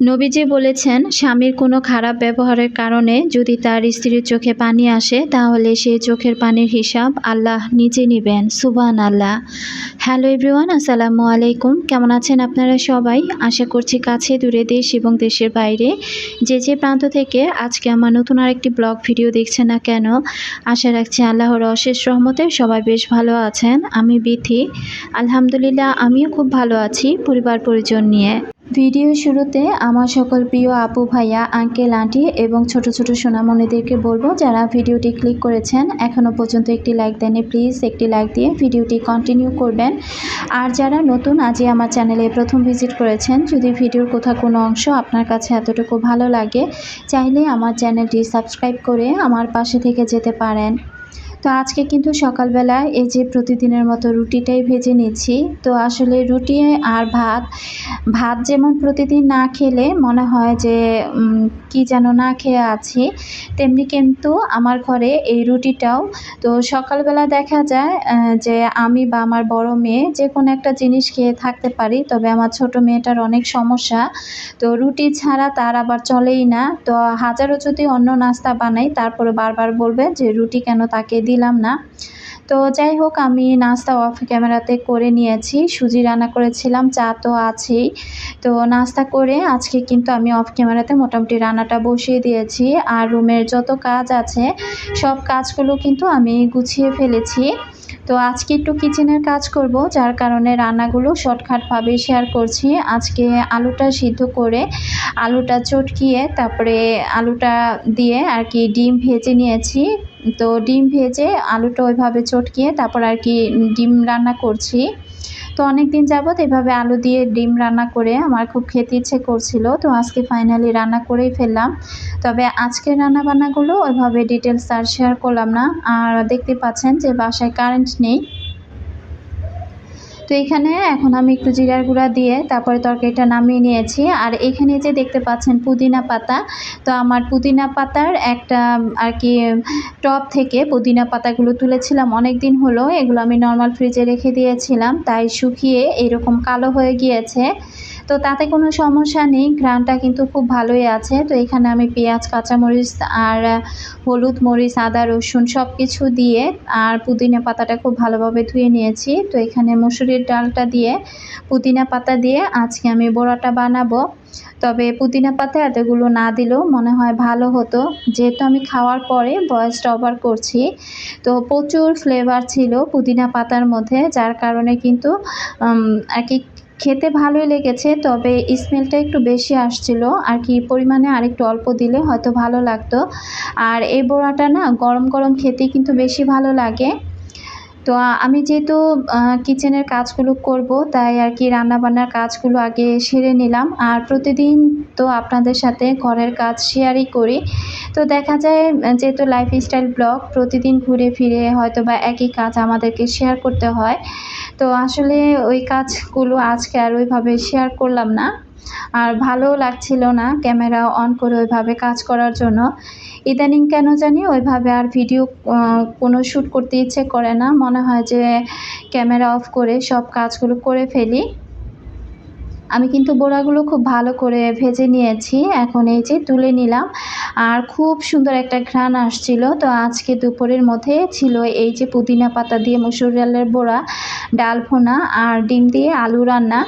নবীজি বলেছেন, স্বামীর কোনো খারাপ ব্যবহারের কারণে যদি তার স্ত্রীর চোখে পানি আসে, তাহলে সেই চোখের পানির হিসাব আল্লাহ নিজে নেবেন। সুবান আল্লাহ হ্যালো এভরিওয়ান, আসসালামু আলাইকুম। কেমন আছেন আপনারা সবাই? আশা করছি কাছে, দূরে দেশ এবং দেশের বাইরে। যে যে প্রান্ত থেকে আজকে আমার নতুন আরেকটি ব্লগ ভিডিও দেখছেন না কেন, আশা রাখছি আল্লাহর অশেষ রহমতে সবাই বেশ ভালো আছেন। আমি বিথি। আলহামদুলিল্লাহ, আমিও খুব ভালো আছি পরিবার পরিজন নিয়ে। ভিডিও শুরুতে আমার সকল প্রিয় আপু ভাইয়া, আঙ্কেল, আন্টি এবং ছোট ছোট সোনামণিদেরকে বলব, যারা ভিডিওটি ক্লিক করেছেন এখনও পর্যন্ত একটি লাইক দেননি, প্লিজ একটি লাইক দিয়ে ভিডিওটি কন্টিনিউ করবেন। আর যারা নতুন, আজই আমার চ্যানেলে প্রথম ভিজিট করেছেন, যদি ভিডিওর কোথাও কোনো অংশ আপনার কাছে এতটুকু ভালো লাগে, চাইলে আমার চ্যানেলটি সাবস্ক্রাইব করে আমার পাশে থেকে যেতে পারেন। তো আজকে কিন্তু সকালবেলা এই যে প্রতিদিনের মতো রুটিটাই ভেজে নিচ্ছি। তো আসলে রুটি আর ভাত ভাত যেমন প্রতিদিন না খেলে মনে হয় যে কি যেন না খেয়ে আছি, তেমনি কিন্তু আমার ঘরে এই রুটিটাও। তো সকালবেলা দেখা যায় যে আমি বা আমার বড় মেয়ে যে কোনো একটা জিনিস খেয়ে থাকতে পারি, তবে আমার ছোট মেয়েটার অনেক সমস্যা। তো রুটি ছাড়া তার আবার চলেই না। তো হাজারো যদি অন্য নাস্তা বানাই তারপরে বারবার বলবে যে রুটি কেন তাকে দিলাম না। তো যাই হোক, আমি নাস্তা অফ ক্যামেরাতে করে নিয়েছি। সুজি রান্না করেছিলাম, চা তো আছেই। তো নাস্তা করে আজকে কিন্তু আমি অফ ক্যামেরাতে মোটামুটি রান্নাটা বসিয়ে দিয়েছি। আর রুমের যত কাজ আছে, সব কাজগুলো কিন্তু আমি গুছিয়ে ফেলেছি। তো আজকে একটু কিচেনের কাজ করব, যার কারণে রান্নাগুলো শর্টকাটভাবে শেয়ার করছি। আজকে আলুটা সিদ্ধ করে আলুটা চটকিয়ে, তারপরে আলুটা দিয়ে আর কি ডিম ভেজে নিয়েছি। তো ডিম ভেজে আলুটা ওইভাবে চটকিয়ে তারপর আর কি ডিম রান্না করছি। তো অনেক দিন যাবৎ এভাবে আলু দিয়ে ডিম রান্না করে আমার খুব খেতে ইচ্ছে করছিল। তো আজকে ফাইনালি রান্না করেই ফেললাম। তবে আজকের রান্না বান্নাগুলো ওইভাবে ডিটেলস আর শেয়ার করলাম না। আর দেখতে পাচ্ছেন যে বাসায় কারেন্ট নেই। তো এখানে এখন আমি একটু জিরার গুঁড়া দিয়ে তারপরে তরকারিটা নামিয়ে নিয়েছি। আর এখানে যে দেখতে পাচ্ছেন পুদিনা পাতা, তো আমার পুদিনা পাতার একটা আর কি, টপ থেকে পুদিনা পাতাগুলো তুলেছিলাম অনেক দিন হলো। এগুলো আমি নর্মাল ফ্রিজে রেখে দিয়েছিলাম। তাই শুকিয়ে এরকম কালো হয়ে গিয়েছে। তো তাতে কোনো সমস্যা নেই ঘ্রানটা কিন্তু খুব ভালোই আছে। তো এখানে আমি পেঁয়াজ, কাঁচামরিচ আর হলুদ, মরিচ, আদা, রসুন সব কিছু দিয়ে আর পুদিনা পাতাটা খুব ভালোভাবে ধুয়ে নিয়েছি। তো এখানে মুসুরির ডালটা দিয়ে পুদিনা পাতা দিয়ে আজকে আমি বড়াটা বানাবো। তবে পুদিনা পাতা এতগুলো না দিলেও মনে হয় ভালো হতো। যেহেতু আমি খাওয়ার পরে বয়সটা ওভার করছি, তো প্রচুর ফ্লেভার ছিল পুদিনা পাতার মধ্যে, যার কারণে কিন্তু এক কি খেতে ভালোই লেগেছে, তবে স্মেলটা একটু বেশি আসছিল। আর কি পরিমাণে আরেকটু অল্প দিলে হয়তো ভালো লাগতো। আর এই বড়াটা না গরম গরম খেতে কিন্তু বেশি ভালো লাগে। তো আমি যেহেতু কিচেনের কাজগুলো করব, তাই আর কি রান্নাবান্নার কাজগুলো আগে সেরে নিলাম। আর প্রতিদিন তো আপনাদের সাথে ঘরের কাজ শেয়ারই করি। তো দেখা যায় যেহেতু লাইফস্টাইল ব্লগ প্রতিদিন ঘুরে ফিরে হয়তো বা একই কাজ আমাদেরকে শেয়ার করতে হয়। তো আসলে ওই কাজগুলো আজকে আর ওইভাবে শেয়ার করলাম না। আর ভালো লাগছিল না ক্যামেরা অন করে ওইভাবে কাজ করার জন্য। ইদানিং কেন জানি ওইভাবে আর ভিডিও কোনো শ্যুট করতে ইচ্ছে করে না। মনে হয় যে ক্যামেরা অফ করে সব কাজগুলো করে ফেলি। আমি কিন্তু বোড়াগুলো খুব ভালো করে ভেজে নিয়েছি। এখন এই যে তুলে নিলাম। আর খুব সুন্দর একটা ঘ্রাণ আসছিল। তো আজকে দুপুরের মধ্যে ছিল এই যে পুদিনা পাতা দিয়ে মুসুর ডালের বোড়া ডাল ভোনা আর ডিম দিয়ে আলু রান্না।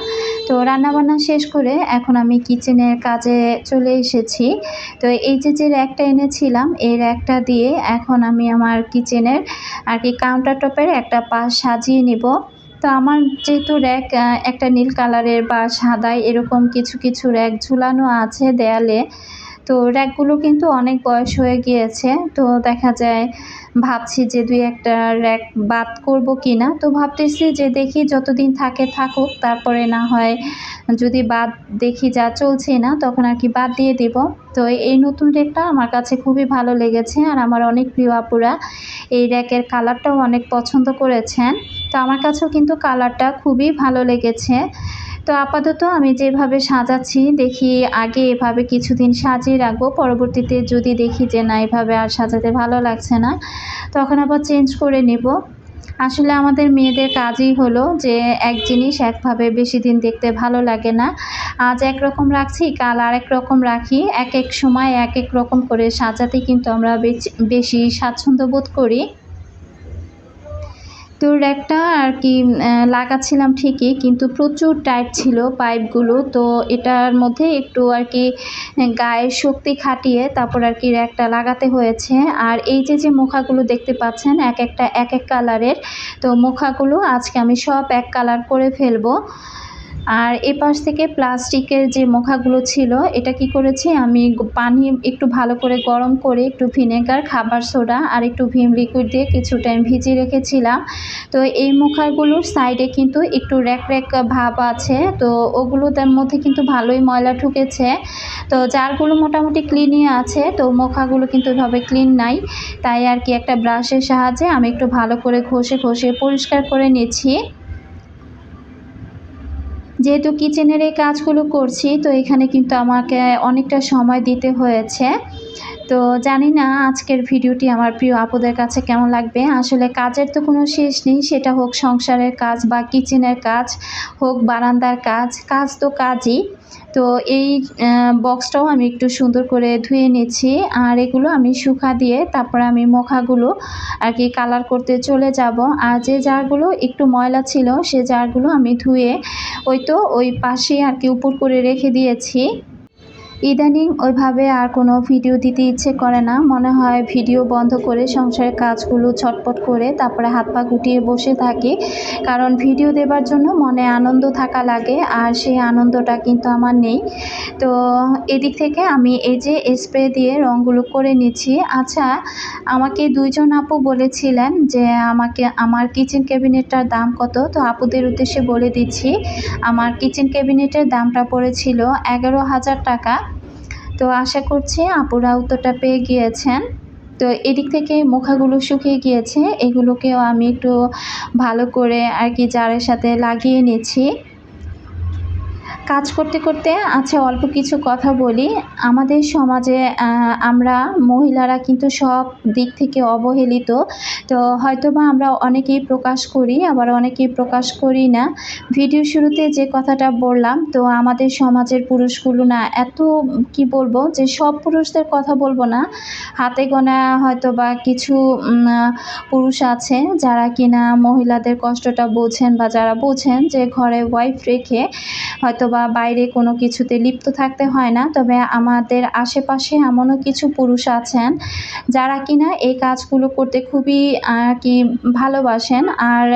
তো রান্নাবান্না শেষ করে এখন আমি কিচেনের কাজে চলে এসেছি। তো এই যে যে র্যাকটা এনেছিলাম, এই র্যাকটা দিয়ে এখন আমি আমার কিচেনের আর কি কাউন্টার টপের একটা পাশ সাজিয়ে নিব। তো আমার যেহেতু র্যাক একটা নীল কালারের বা সাদায় এরকম কিছু কিছু র্যাক ঝুলানো আছে দেয়ালে, তো র্যাকগুলো কিন্তু অনেক বয়স হয়ে গিয়েছে, তো দেখা যায় ভাবছি যে দুই একটা র্যাক বাদ করব কি না তো ভাবতেছি যে দেখি যতদিন থাকে থাকুক, তারপরে না হয় যদি বাদ দেখি যা চলছে না, তখন আর কি বাদ দিয়ে দেব। তো এই নতুন র্যাকটা আমার কাছে খুবই ভালো লেগেছে, আর আমার অনেক প্রিয় আপুরা এই র্যাকের কালারটাও অনেক পছন্দ করেছেন। তো আমার কাছেও কিন্তু কালারটা খুবই ভালো লেগেছে। তো আপাতত আমি যেভাবে সাজাচ্ছি, দেখি আগে এভাবে কিছুদিন সাজিয়ে রাখব, পরবর্তীতে যদি দেখি যে না, এভাবে আর সাজাতে ভালো লাগছে না, তখন আবার চেঞ্জ করে নেব। আসলে আমাদের মেয়েদের কাজই হলো যে এক জিনিস একভাবে বেশি দিন দেখতে ভালো লাগে না। আজ একরকম রাখছি, কাল আর এক রকম রাখি, এক এক সময় এক এক রকম করে সাজাতে কিন্তু আমরা বেশি স্বাচ্ছন্দ্য বোধ করি। তো র্যাকটা আর কি লাগাচ্ছিলাম ঠিকই, কিন্তু প্রচুর টাইট ছিল পাইপগুলো তো এটার মধ্যে একটু আর কি গায়ে শক্তি খাটিয়ে তারপর আর কি র্যাকটা লাগাতে হয়েছে। আর এই যে যে মুখাগুলো দেখতে পাচ্ছেন, এক একটা, এক এক কালারের তো মুখাগুলো আজকে আমি সব এক কালার করে ফেলব। আর এ পাশ থেকে প্লাস্টিকের যে মুখাগুলো ছিল, এটা কি করেছি? আমি পানি একটু ভালো করে গরম করে একটু ভিনেগার, খাবার সোডা আর একটু ভিম লিকুইড দিয়ে কিছু টাইম ভিজিয়ে রেখেছিলাম। তো এই মুখাগুলোর সাইডে কিন্তু একটু র্যাক র্যাক ভাব আছে। তো ওগুলোর মধ্যে কিন্তু ভালোই ময়লা ঢুকেছে। তো জারগুলো মোটামুটি ক্লিনই আছে। তো মুখাগুলো কিন্তু এভাবে ক্লিন নাই। তাই আর কি একটা ব্রাশের সাহায্যে আমি একটু ভালো করে ঘষে ঘষে পরিষ্কার করে নিচ্ছি। যেহেতু কিচেনের এই কাজগুলো করছি তো এখানে কিন্তু আমাকে অনেকটা সময় দিতে হয়েছে। তো জানি না আজকের ভিডিওটি আমার প্রিয় আপুদের কাছে কেমন লাগবে। আসলে কাজের তো কোনো শেষ নেই, সেটা হোক সংসারের কাজ বা কিচেনের কাজ, হোক বারান্দার কাজ কাজ তো কাজই। তো এই বক্সটাও আমি একটু সুন্দর করে ধুয়ে নিচ্ছি, আর এগুলো আমি শুকা দিয়ে তারপরে আমি মোখাগুলো আর কি কালার করতে চলে যাব। আর যে জারগুলো একটু ময়লা ছিল, সে জারগুলো আমি ধুয়ে ওই তো ওই পাশে আর কি উপর করে রেখে দিয়েছি। ইদানিং ওইভাবে আর কোনো ভিডিও দিতে ইচ্ছে করে না। মনে হয় ভিডিও বন্ধ করে সংসারের কাজগুলো ছটপট করে তারপরে হাত পা গুটিয়ে বসে থাকি। কারণ ভিডিও দেবার জন্য মনে আনন্দ থাকা লাগে আর সেই আনন্দটা কিন্তু আমার নেই। তো এদিক থেকে আমি এই যে স্প্রে দিয়ে রঙগুলো করে নিচ্ছি। আচ্ছা আমাকে দুইজন আপু বলেছিলেন যে আমাকে, আমার কিচেন ক্যাবিনেটটার দাম কত? তো আপুদের উদ্দেশ্যে বলে দিচ্ছি, আমার কিচেন ক্যাবিনেটের দামটা পড়েছিল এগারো হাজার টাকা। তো আশা করছি আপুরা উত্তরটা পেয়ে গিয়েছেন। তো এদিক থেকে মুখাগুলো শুকিয়ে গিয়েছে, এগুলোকেও আমি একটু ভালো করে আর কি জারের সাথে লাগিয়ে নিচ্ছি। কাজ করতে করতে আচ্ছা অল্প কিছু কথা বলি। আমাদের সমাজে আমরা মহিলারা কিন্তু সব দিক থেকে অবহেলিত। তো হয়তোবা আমরা অনেকেই প্রকাশ করি, আবার অনেকেই প্রকাশ করি না। ভিডিও শুরুতে যে কথাটা বললাম, তো আমাদের সমাজের পুরুষগুলো না এত, কি বলব, যে সব পুরুষদের কথা বলব না। হাতে গোনা হয়তো বা কিছু পুরুষ আছে যারা কিনা মহিলাদের কষ্টটা বোঝেন বা যারা বোঝেন যে ঘরে ওয়াইফ রেখে হয়তো বা বাইরে কোনো কিছুতে লিপ্ত থাকতে হয় না। তবে আমাদের আশেপাশে এমনও কিছু পুরুষ আছেন যারা কিনা এই কাজগুলো করতে খুবই কি ভালোবাসেন। আর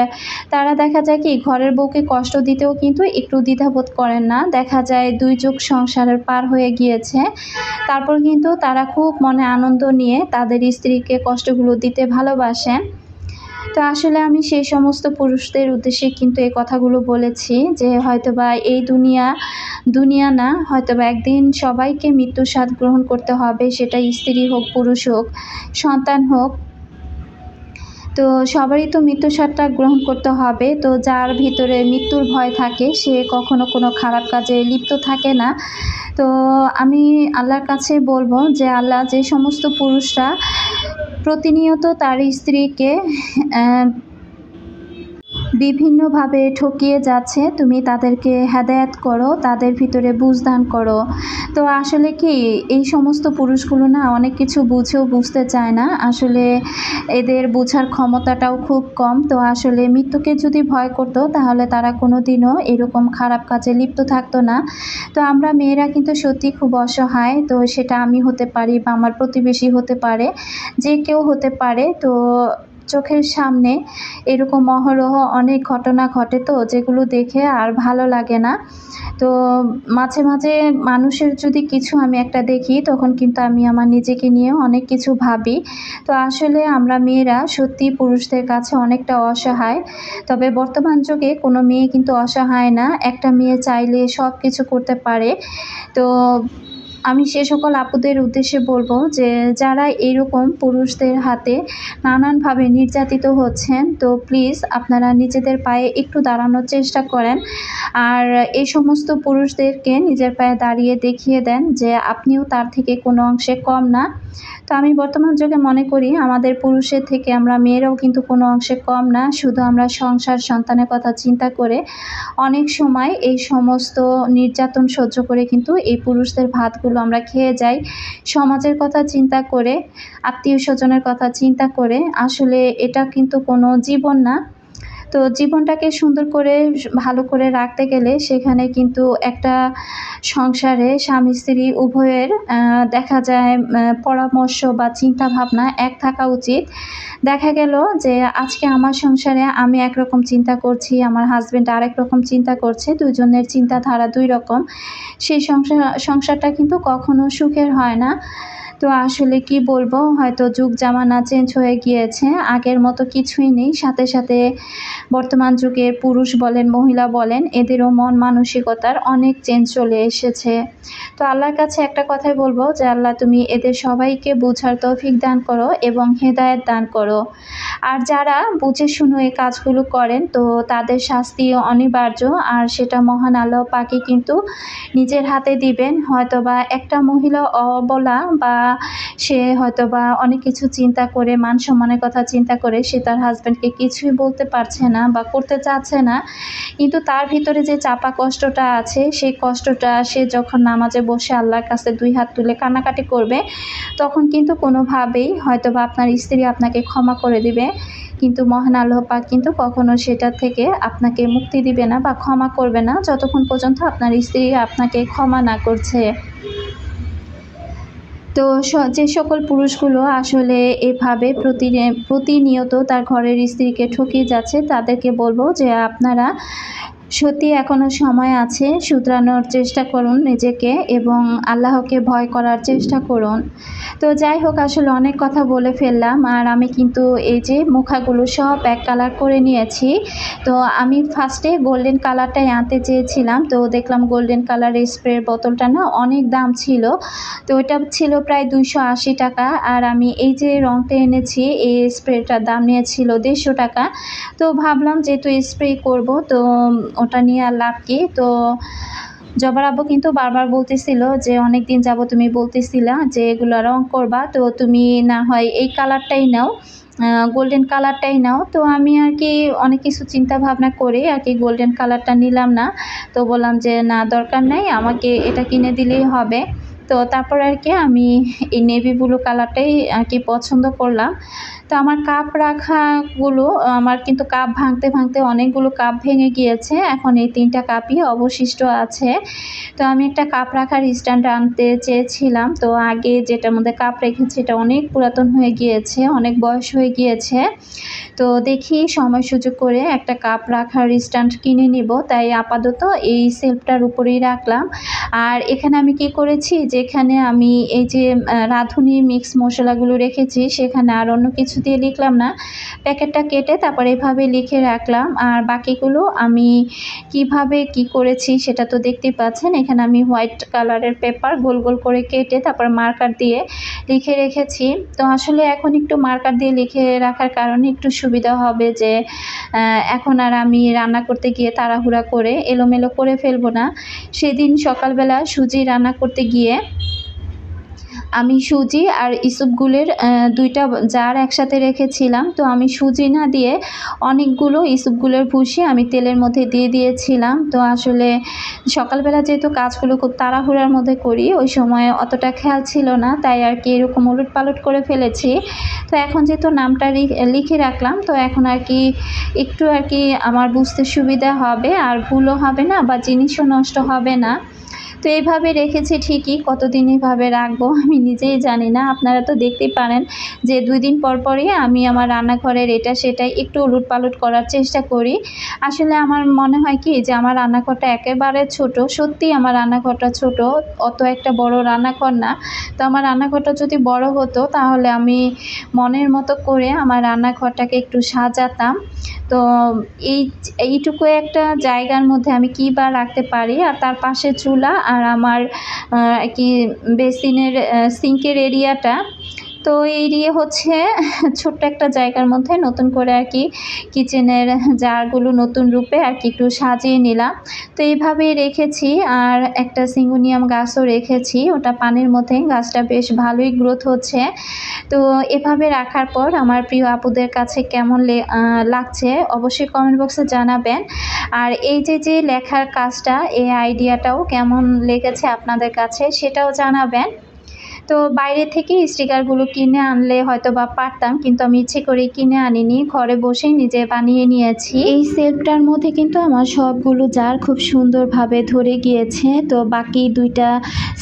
তারা দেখা যায় কি, ঘরের বউকে কষ্ট দিতেও কিন্তু একটু দ্বিধাবোধ করেন না। দেখা যায় দুই যুগ সংসারের পার হয়ে গিয়েছে। তারপর কিন্তু তারা খুব মনে আনন্দ নিয়ে তাদের স্ত্রীকে কষ্টগুলো দিতে ভালোবাসেন। তো আসলে আমি সেই সমস্ত পুরুষদের উদ্দেশ্যে কিন্তু এই কথাগুলো বলেছি যে হয়তোবা এই দুনিয়া দুনিয়া না, হয়তোবা একদিন সবাইকে মৃত্যুর স্বাদ গ্রহণ করতে হবে সেটা স্ত্রী হোক, পুরুষ হোক, সন্তান হোক তো সবারই তো মৃত্যু স্বাদটা গ্রহণ করতে হবে। তো যার ভিতরে মৃত্যুর ভয় থাকে, সে কখনো কোনো খারাপ কাজে লিপ্ত থাকে না। তো আমি আল্লাহর কাছে বলব যে, আল্লাহ যে সমস্ত পুরুষরা প্রতিনিয়ত তার স্ত্রীকে বিভিন্নভাবে ঠকিয়ে যাচ্ছে, তুমি তাদেরকে হেদায়াত করো, তাদের ভিতরে বুঝদান করো। তো আসলে কি, এই সমস্ত পুরুষগুলো না অনেক কিছু বুঝেও বুঝতে চায় না। আসলে এদের বোঝার ক্ষমতাটাও খুব কম। তো আসলে মৃত্যুকে যদি ভয় করতো, তাহলে তারা কোনো দিনও এরকম খারাপ কাজে লিপ্ত থাকতো না। তো আমরা মেয়েরা কিন্তু সত্যি খুব অসহায়। তো সেটা আমি হতে পারি বা আমার প্রতিবেশী হতে পারে, যে কেউ হতে পারে। তো চোখের সামনে এরকম অহরহ অনেক ঘটনা ঘটে তো, যেগুলো দেখে আর ভালো লাগে না। তো মাঝে মাঝে মানুষের যদি কিছু আমি একটা দেখি, তখন কিন্তু আমি আমার নিজেকে নিয়ে অনেক কিছু ভাবি। তো আসলে আমরা মেয়েরা সত্যি পুরুষদের কাছে অনেকটা অসহায়। তবে বর্তমান যুগে কোনো মেয়ে কিন্তু অসহায় না। একটা মেয়ে চাইলে সব কিছু করতে পারে। তো আমি সে সকল আপুদের উদ্দেশ্যে বলব যে, যারা এরকম পুরুষদের হাতে নানানভাবে নির্যাতিত হচ্ছেন, তো প্লিজ আপনারা নিজেদের পায়ে একটু দাঁড়ানোর চেষ্টা করেন। আর এই সমস্ত পুরুষদেরকে নিজের পায়ে দাঁড়িয়ে দেখিয়ে দেন যে, আপনিও তার থেকে কোনো অংশে কম না। তো আমি বর্তমান যুগে মনে করি, আমাদের পুরুষের থেকে আমরা মেয়েরাও কিন্তু কোনো অংশে কম না। শুধু আমরা সংসার, সন্তানের কথা চিন্তা করে অনেক সময় এই সমস্ত নির্যাতন সহ্য করে কিন্তু এই পুরুষদের ভাতগুলো আমরা খেয়ে যাই। সমাজের কথা চিন্তা করে, আত্মীয় স্বজনের কথা চিন্তা করে, আসলে এটা কিন্তু কোনো জীবন না। তো জীবনটাকে সুন্দর করে, ভালো করে রাখতে গেলে সেখানে কিন্তু একটা সংসারে স্বামী, স্ত্রী উভয়ের দেখা যায় পরামর্শ বা চিন্তা ভাবনা এক থাকা উচিত। দেখা গেল যে আজকে আমার সংসারে আমি একরকম চিন্তা করছি, আমার হাজব্যান্ড আরেক রকম চিন্তা করছে দুজনের চিন্তাধারা দুই রকম। সেই সংসার সংসারটা কিন্তু কখনো সুখের হয় না। তো আসলে কি বলব? হয়তো যুগ জামানা চেঞ্জ হয়ে গিয়েছে। আগের মতো কিছুই নেই। সাথে সাথে বর্তমান যুগে পুরুষ বলেন, মহিলা বলেন, এদেরও মন মানসিকতার অনেক চেঞ্জ চলে এসেছে। তো আল্লাহর কাছে একটা কথাই বলব যে, আল্লাহ তুমি এদের সবাইকে বুঝার তৌফিক দান করো এবং হেদায়ত দান করো। আর যারা বুঝে শুনে এই কাজগুলো করেন, তো তাদের শাস্তি অনিবার্য। আর সেটা মহান আল্লাহ পাকে কিন্তু নিজের হাতে দিবেন। হয়তো বা একটা মহিলা অবলা বা সে হয়তো বা অনেক কিছু চিন্তা করে, মান সম্মানের কথা চিন্তা করে সে তার হাজব্যান্ডকে কিছুই বলতে পারছে না বা করতে চাচ্ছে না। কিন্তু তার ভিতরে যে চাপা কষ্টটা আছে, সেই কষ্টটা সে যখন নামাজে বসে আল্লাহর কাছে দুই হাত তুলে কান্নাকাটি করবে, তখন কিন্তু কোনোভাবেই হয়তো বা আপনার স্ত্রী আপনাকে ক্ষমা করে দিবে। কিন্তু মহান আল্লাহ পাক কিন্তু কখনো সেটা থেকে আপনাকে মুক্তি দিবে না বা ক্ষমা করবে না। যতক্ষণ পর্যন্ত আপনার স্ত্রী আপনাকে ক্ষমা না করছে। তো যে সকল পুরুষগুলো আসলে এভাবে প্রতি প্রতিনিয়ত তার ঘরের স্ত্রীকে ঠকিয়ে যাচ্ছে, তাদেরকে বলব যে আপনারা সত্যি এখনও সময় আছে, শুধরানোর চেষ্টা করুন নিজেকে এবং আল্লাহকে ভয় করার চেষ্টা করুন। তো যাই হোক, আসলে অনেক কথা বলে ফেললাম আর আমি কিন্তু এই যে মুখাগুলো সব এক কালার করে নিয়েছি। তো আমি ফার্স্টে গোল্ডেন কালারটাই আনতে চেয়েছিলাম। তো দেখলাম গোল্ডেন কালার স্প্রের বোতলটা না অনেক দাম ছিল। তো ওইটা ছিল প্রায় দুইশো আশি টাকা আর আমি এই যে রঙটা এনেছি, এই স্প্রেটার দাম নিয়েছিল দেড়শো টাকা। তো ভাবলাম যেহেতু স্প্রে করব, তো ওটা নিয়ে আর লাভ কি? তো জবার আব্বু কিন্তু বারবার বলতেছিল যে অনেক দিন যাব তুমি বলতেছিলা যে, এগুলো রং করবা, তো তুমি না হয় এই কালারটাই নাও গোল্ডেন কালারটাই নাও। তো আমি আর কি অনেক কিছু চিন্তা ভাবনা করে আর কি গোল্ডেন কালারটা নিলাম না। তো বললাম যে, না, দরকার নেই, আমাকে এটা কিনে দিলেই হবে। তো তারপর আর কি আমি এই নেভি ব্লু কালারটাই আর কি পছন্দ করলাম। তো আমার কাপ রাখাগুলো, আমার কিন্তু কাপ ভাঙতে ভাঙতে অনেকগুলো কাপ ভেঙে গিয়েছে। এখন এই তিনটা কাপই অবশিষ্ট আছে। তো আমি একটা কাপ রাখার স্ট্যান্ড আনতে চেয়েছিলাম। তো আগে যেটার মধ্যে কাপ রেখেছি, এটা অনেক পুরাতন হয়ে গিয়েছে, অনেক বয়স হয়ে গিয়েছে। তো দেখি সময় সুযোগ করে একটা কাপ রাখার স্ট্যান্ড কিনে নিব। তাই আপাতত এই সেলফটার উপরেই রাখলাম। আর এখানে আমি কি করেছি, যেখানে আমি এই যে রাঁধুনি মিক্স মশলাগুলো রেখেছি, সেখানে আর অন্য কিছু দিয়ে লিখলাম না। প্যাকেটটা কেটে তারপর এভাবে লিখে রাখলাম। আর বাকিগুলো আমি কীভাবে কি করেছি সেটা তো দেখতেই পাচ্ছেন। এখানে আমি হোয়াইট কালারের পেপার গোল গোল করে কেটে তারপর মার্কার দিয়ে লিখে রেখেছি। তো আসলে এখন একটু মার্কার দিয়ে লিখে রাখার কারণে একটু সুবিধা হবে যে এখন আর আমি রান্না করতে গিয়ে তাড়াহুড়া করে এলোমেলো করে ফেলব না। সেদিন সকালবেলা সুজি রান্না করতে গিয়ে আমি সুজি আর ইসুপগুলের দুইটা জার একসাথে রেখেছিলাম। তো আমি সুজি না দিয়ে অনেকগুলো ইসুপগুলের ভুষি আমি তেলের মধ্যে দিয়ে দিয়েছিলাম। তো আসলে সকালবেলা যেহেতু কাজগুলো খুব তাড়াহুড়ার মধ্যে করি, ওই সময় অতটা খেয়াল ছিল না, তাই আর কি এরকম উলট পালট করে ফেলেছি। তো এখন যেহেতু নামটা লিখে রাখলাম, তো এখন আর কি একটু আর কি আমার বুঝতে সুবিধা হবে, আর ভুলও হবে না বা জিনিসও নষ্ট হবে না। তো এইভাবে রেখেছি ঠিকই, কতদিন এইভাবে রাখব আমি নিজেই জানি না। আপনারা তো দেখতেই পারেন যে দুই দিন পর পরই আমি আমার রান্নাঘরের এটা সেটাই একটু উলুট পালট করার চেষ্টা করি। আসলে আমার মনে হয় কি যে আমার রান্নাঘরটা একেবারে ছোট সত্যি আমার রান্নাঘরটা ছোট, অত একটা বড় রান্নাঘর না। তো আমার রান্নাঘরটা যদি বড় হতো তাহলে আমি মনের মতো করে আমার রান্নাঘরটাকে একটু সাজাতাম। তো এই, এইটুকু একটা জায়গার মধ্যে আমি কী বা রাখতে পারি আর তার পাশে চুলা আর আমার কি বেসিনের সিঙ্কের এরিয়াটা। তো এই দিয়ে হচ্ছে ছোট্ট একটা জায়গার মধ্যে নতুন করে আর কি কিচেনের জারগুলো নতুন রূপে আর কি একটু সাজিয়ে নিলাম। তো এইভাবেই রেখেছি আর একটা সিঙ্গুনিয়াম গাছও রেখেছি। ওটা পানির মধ্যে। গাছটা বেশ ভালোই গ্রোথ হচ্ছে। তো এভাবে রাখার পর আমার প্রিয় আপুদের কাছে কেমন লাগছে অবশ্যই কমেন্ট বক্সে জানাবেন। আর এই যে যে লেখার কাজটা, এই আইডিয়াটাও কেমন লেগেছে আপনাদের কাছে সেটাও জানাবেন। তো বাইরে থেকে স্টিকারগুলো কিনে আনলে হয়তো বা পারতাম, কিন্তু আমি ইচ্ছে করে কিনে আনিনি। ঘরে বসেই নিজে বানিয়ে নিয়েছি। এই সেলফটার মধ্যে কিন্তু আমার সবগুলো জার খুব সুন্দরভাবে ধরে গিয়েছে। তো বাকি দুইটা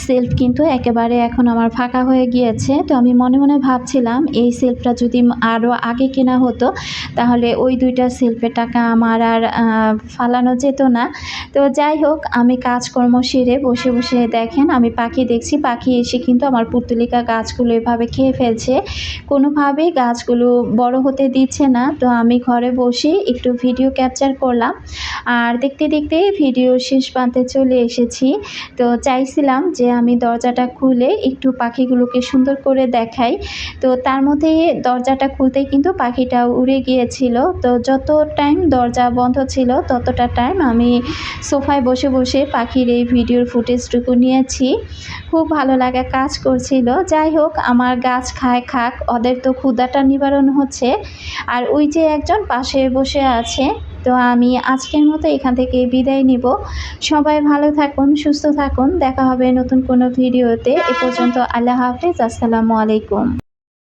সেলফ কিন্তু একেবারে এখন আমার ফাঁকা হয়ে গিয়েছে। তো আমি মনে মনে ভাবছিলাম, এই সেলফটা যদি আরও আগে কেনা হতো, তাহলে ওই দুইটা সেলফের টাকা আমার আর ফালানো যেত না। তো যাই হোক, আমি কাজকর্ম সেরে বসে বসে দেখেন, আমি পাখি দেখছি। পাখি এসে কিন্তু আমার পুর্তলিকা গাছগুলো এভাবে খেয়ে ফেলছে। কোনোভাবেই গাছগুলো বড় হতে দিচ্ছে না। তো আমি ঘরে বসে একটু ভিডিও ক্যাপচার করলাম। আর দেখতে দেখতে ভিডিও শেষ প্রান্তে চলে এসেছি। তো চাইছিলাম যে আমি দরজাটা খুলে একটু পাখিগুলোকে সুন্দর করে দেখাই। তো তার মধ্যে দরজাটা খুলতেই কিন্তু পাখিটা উড়ে গিয়েছিল। তো যত টাইম দরজা বন্ধ ছিল, ততটা টাইম আমি সোফায় বসে বসে পাখির এই ভিডিওর ফুটেজটুকু নিয়েছি। খুব ভালো লাগা কাজ করছিল যাই হোক, আমার গাছ খায় খাক, ওদের তো ক্ষুদাটা নিবারণ হচ্ছে। আর ওই যে একজন পাশে বসে আছে, তো আমি আজকের মতো এখান থেকে বিদায় নিব। সবাই ভালো থাকুন, সুস্থ থাকুন। দেখা হবে নতুন কোনো ভিডিওতে। এ পর্যন্ত আল্লাহ হাফিজ, আসসালামু আলাইকুম।